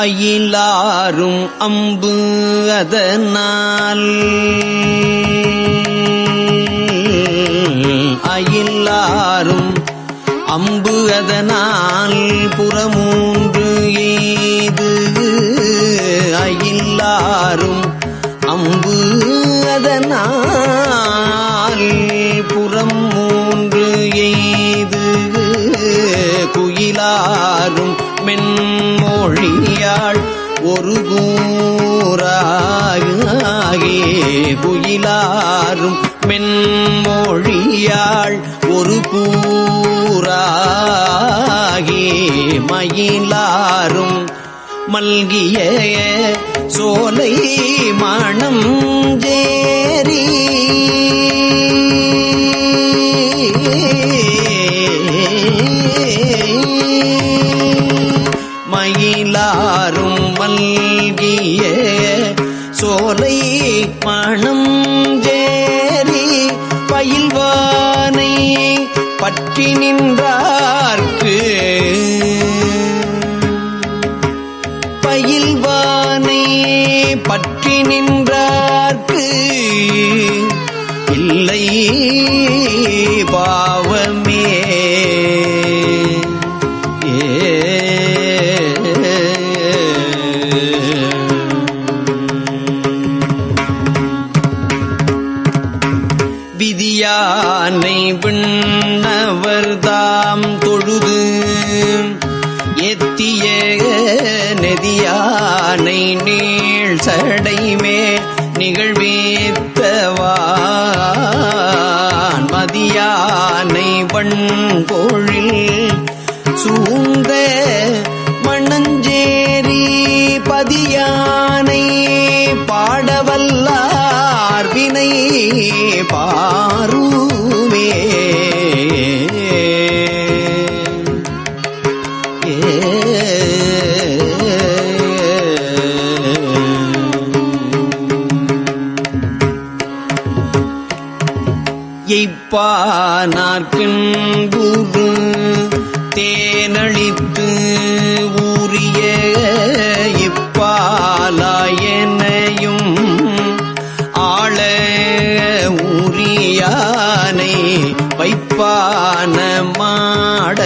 அயிலாரும் அம்பு அதனால். அயிலாரும் அம்பு அதனால் புறமூன்று ஏது அயிலாரும் அம்பு அதனால் புறம் மூன்று எய்து. குயிலாரும் மென் மொழியாள் ஒரு கூறாகே குயிலாரும் மென்மொழியாள் ஒரு கூறாகே. மயிலாரும் மல்கிய சோலை மணம் ஜேரீ. நீடிய சோலை மணம் ஜேரி பயில்வானை பற்றி நின்றார்க்கு. பயில்வானை பற்றி நின்றார்க்கு. இல்லை பதியானை பாடவல்லார் வினை பாருமே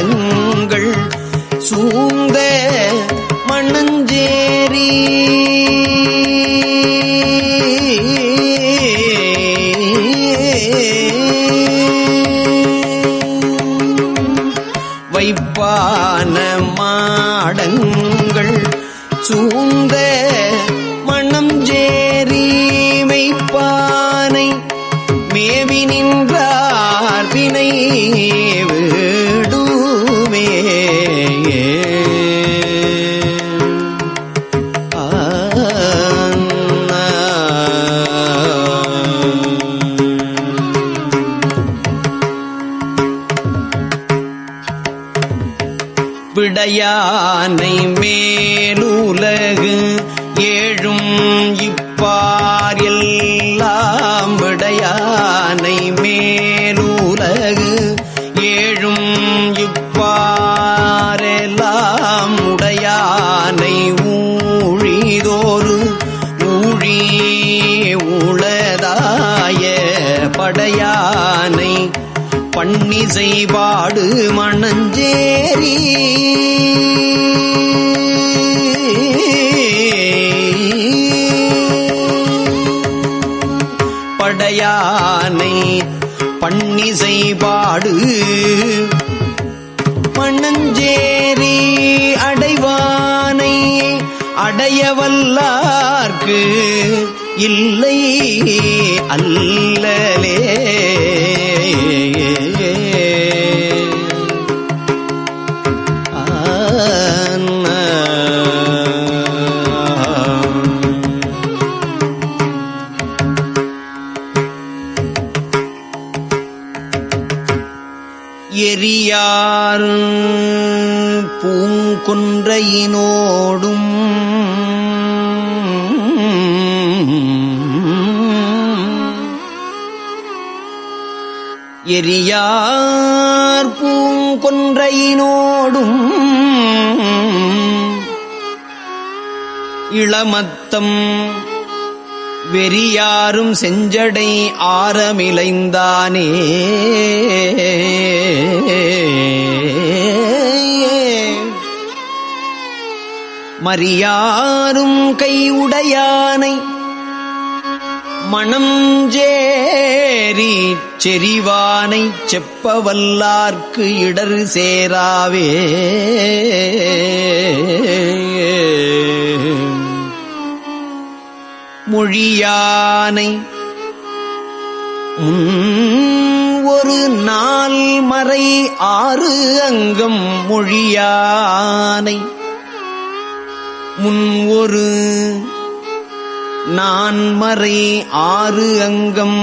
மாடங்கள் சூந்த இடையானை மேலுலகு ஏழும் இப்பார் எல்லாம் விடையானை மேலுலகு ஏழும் இப்பாரெல்லாம் உடையானை ஊழிதோறு ஊழி உளதாய படையானை பன்னிசை பாடு மண் பன்னிசை பாடு. மணஞ்சேரி அடைவானை அடையவல்லார்க்கு இல்லை அல்லலே. பூங்குன்றையினோடும் எரியார் பூங்கொன்றையினோடும் இளமத்தம் வெறியாரும் செஞ்சடை ஆரமிலைந்தானே மரியாரும் கையுடையானை மணம் ஜேரி செறிவானை செப்பவல்லார்க்கு இடர் சேராவே. மொழியானை ஒரு நாள் மறை ஆறு அங்கம் மொழியானை முன் ஒரு நான்மறை ஆறு அங்கம்.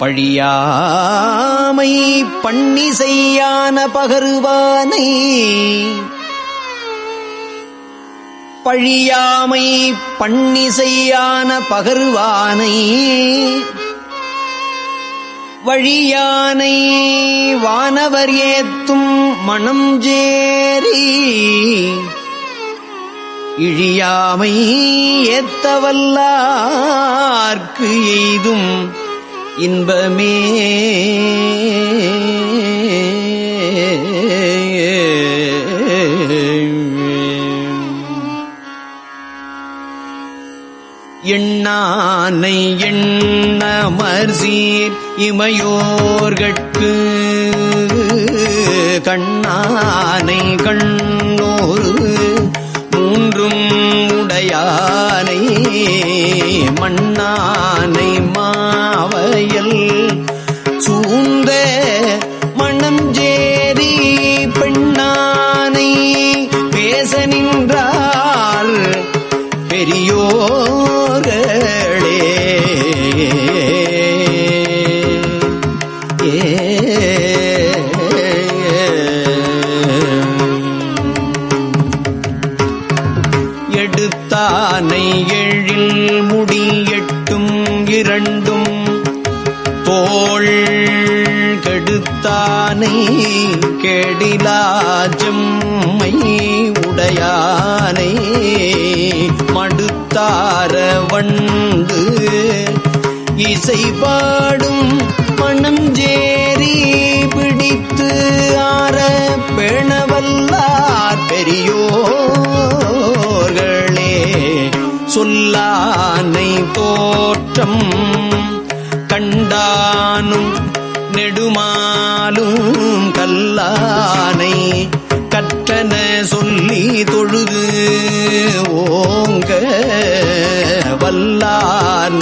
பழியாமை பண்ணி செய்யான பகருவானை. பழியாமை பண்ணி செய்யான பகருவானை. வழியானை வானவர் ஏத்தும் மனம் ஜேரி இழியாமை ஏத்தவல்லார்க்கு எய்தும் இன்பமே. எண்ணானை எண்ணமர் சீர் இமையோர்கட்கு கண்ணானை கண்ணோரு மூன்றும் உடையானை மண்ணானை மாவையல் சூன் ஏழில் முடி எட்டும் இரண்டும் தோள் கெடுத்தானை கெடிலாஜம்மை உடையானை மடுத்தார வண்டு இசை பாடும் மணஞ்சேரி பிடித்து ஆற பெணவ தோற்றம் கண்டானும் நெடுமாலும் கல்லானை கற்றன சொல்லி தொழுது ஓங்க வல்லார்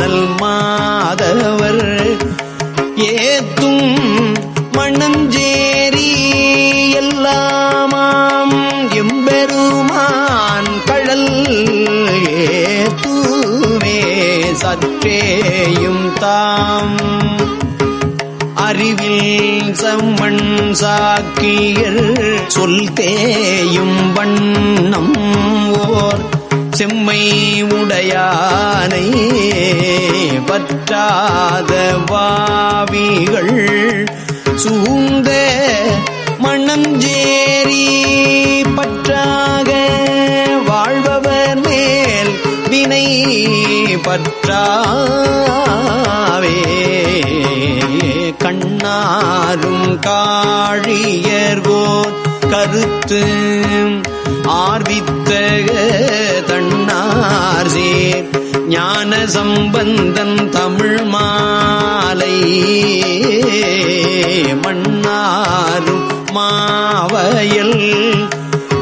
அறிவில் சாக்கியர் சொல் தேயும் வண்ணம் ஓர் செம்மை உடையானை பற்றாத வாவிகள் சூழ்ந்த மண்ணஞ்சேரி பற்றாக வாழ்பவர் மேல் வினை பற்றா காழியர்வோர் கருத்து ஆர்வித்த தன்னார் சேர். ஞான சம்பந்தன் தமிழ் மாலை மண்ணாரும் மாவயல்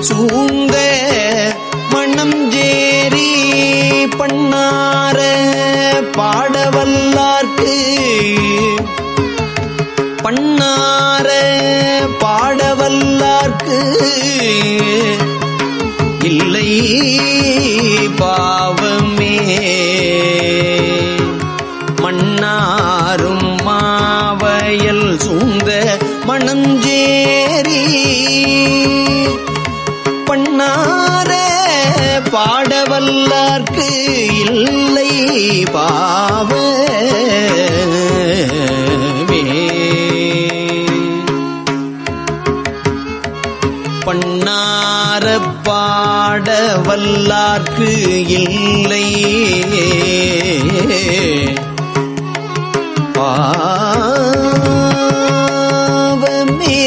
சூழ்ந்த மண்ணம் ஜேரி பண்ணார பாடவல்லார்க்கு பண்ணார பாடவல்லார்க்கு இல்லை பாவமே. மன்னாரும் மாவயல் சூழ்ந்த மணஞ்சேரி. பண்ணார பாடவல்லார்க்கு இல்லை பாவம். பாரப் பாட இல்லை. பாவமே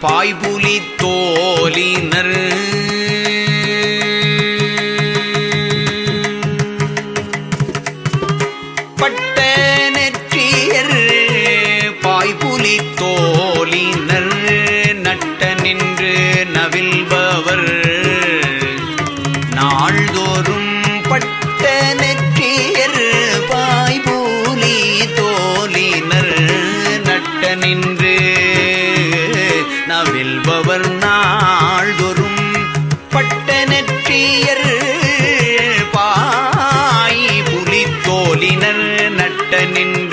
பாய்புலி தோலினர் வெல்பவர் நாள்தொறும் பட்ட நெற்றியர் பாய் புலித்தோலினர் நட்ட நின்று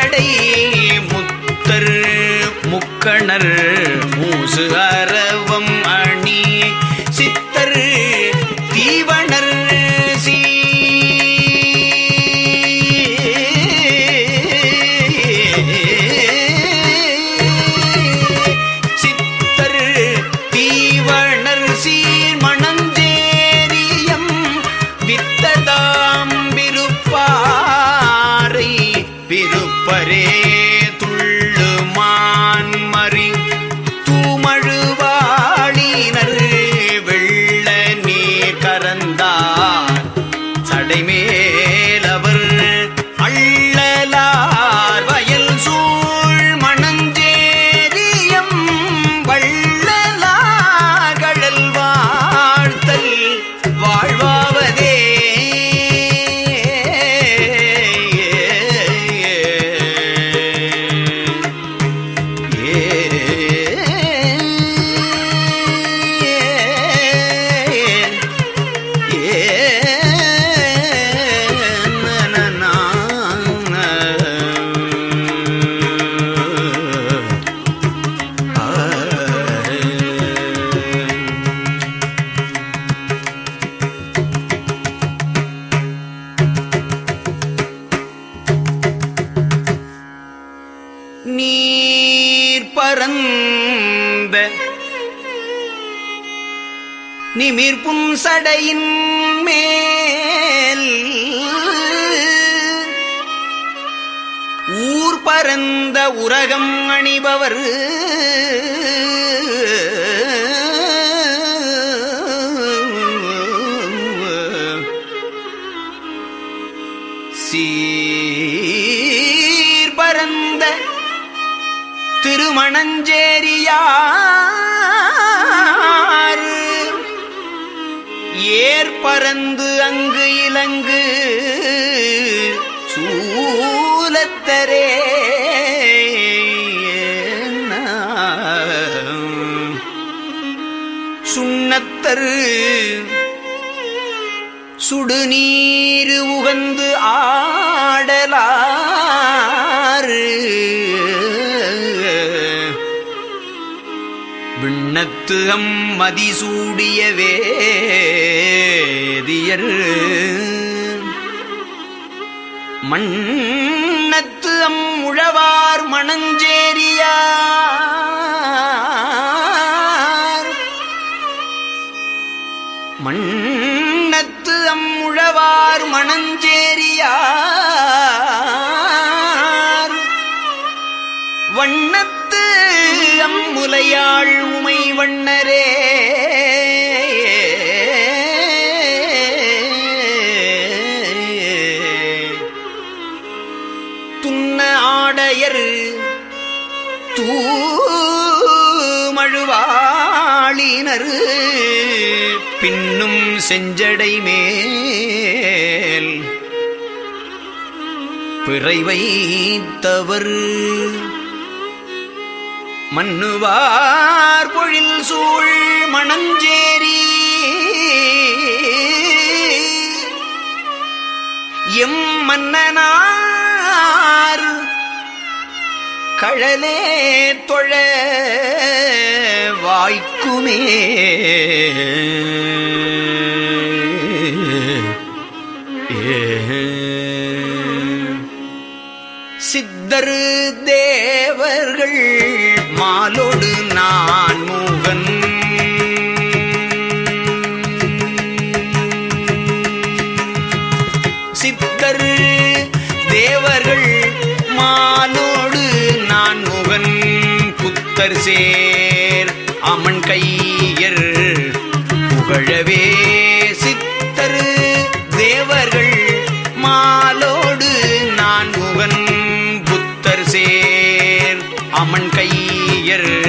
முத்தடை முத்தர் முக்கணர் பிறந்த நிமிர்பும் சடையின் மேல் ஊர் பரந்த உரகம் அணிபவர் மணஞ்சேரியாறு. ஏற்பறந்து அங்கு இலங்கு. சூலத்தரே சுண்ணத்தரு. சுடுநீரு உகந்து ஆடலா. விண்ணத்து மதிசூடிய வேதியர். மண்ணத்து அம் உழவார் மணஞ்சேரியார். மண்ணத்து அம் உழவார் மணஞ்சேரியார். வண்ணத்து அம்முலையாள் வண்ணரே. துன்ன ஆடையர் தூமழுவாளினர் பின்னும் செஞ்சடை மேல் பிறை வைத்தவர் மண்ணுவார் பொழில் சூழ் மணஞ்சேரி. எம் மன்னனார் கழலே தொழ வாய்க்குமே. சித்தரு தேவர்கள் மாலோடு நான் மூகன். சித்தர் தேவர்கள் மாலோடு நான் முகன். புத்தர் சேர் அமன் கையர் புகழவே சித்தர் தேவர்கள் மாலோடு நான் முகன். புத்தர் சேர் கையர்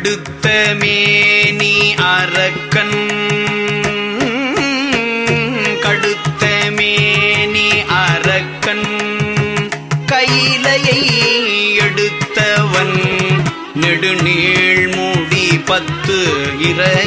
அடுத்த மேனி அரக்கன். கடுத்த மேனி அரக்கன். கையிலையை எடுத்தவன். நெடுநீழ்மூடி பத்து இற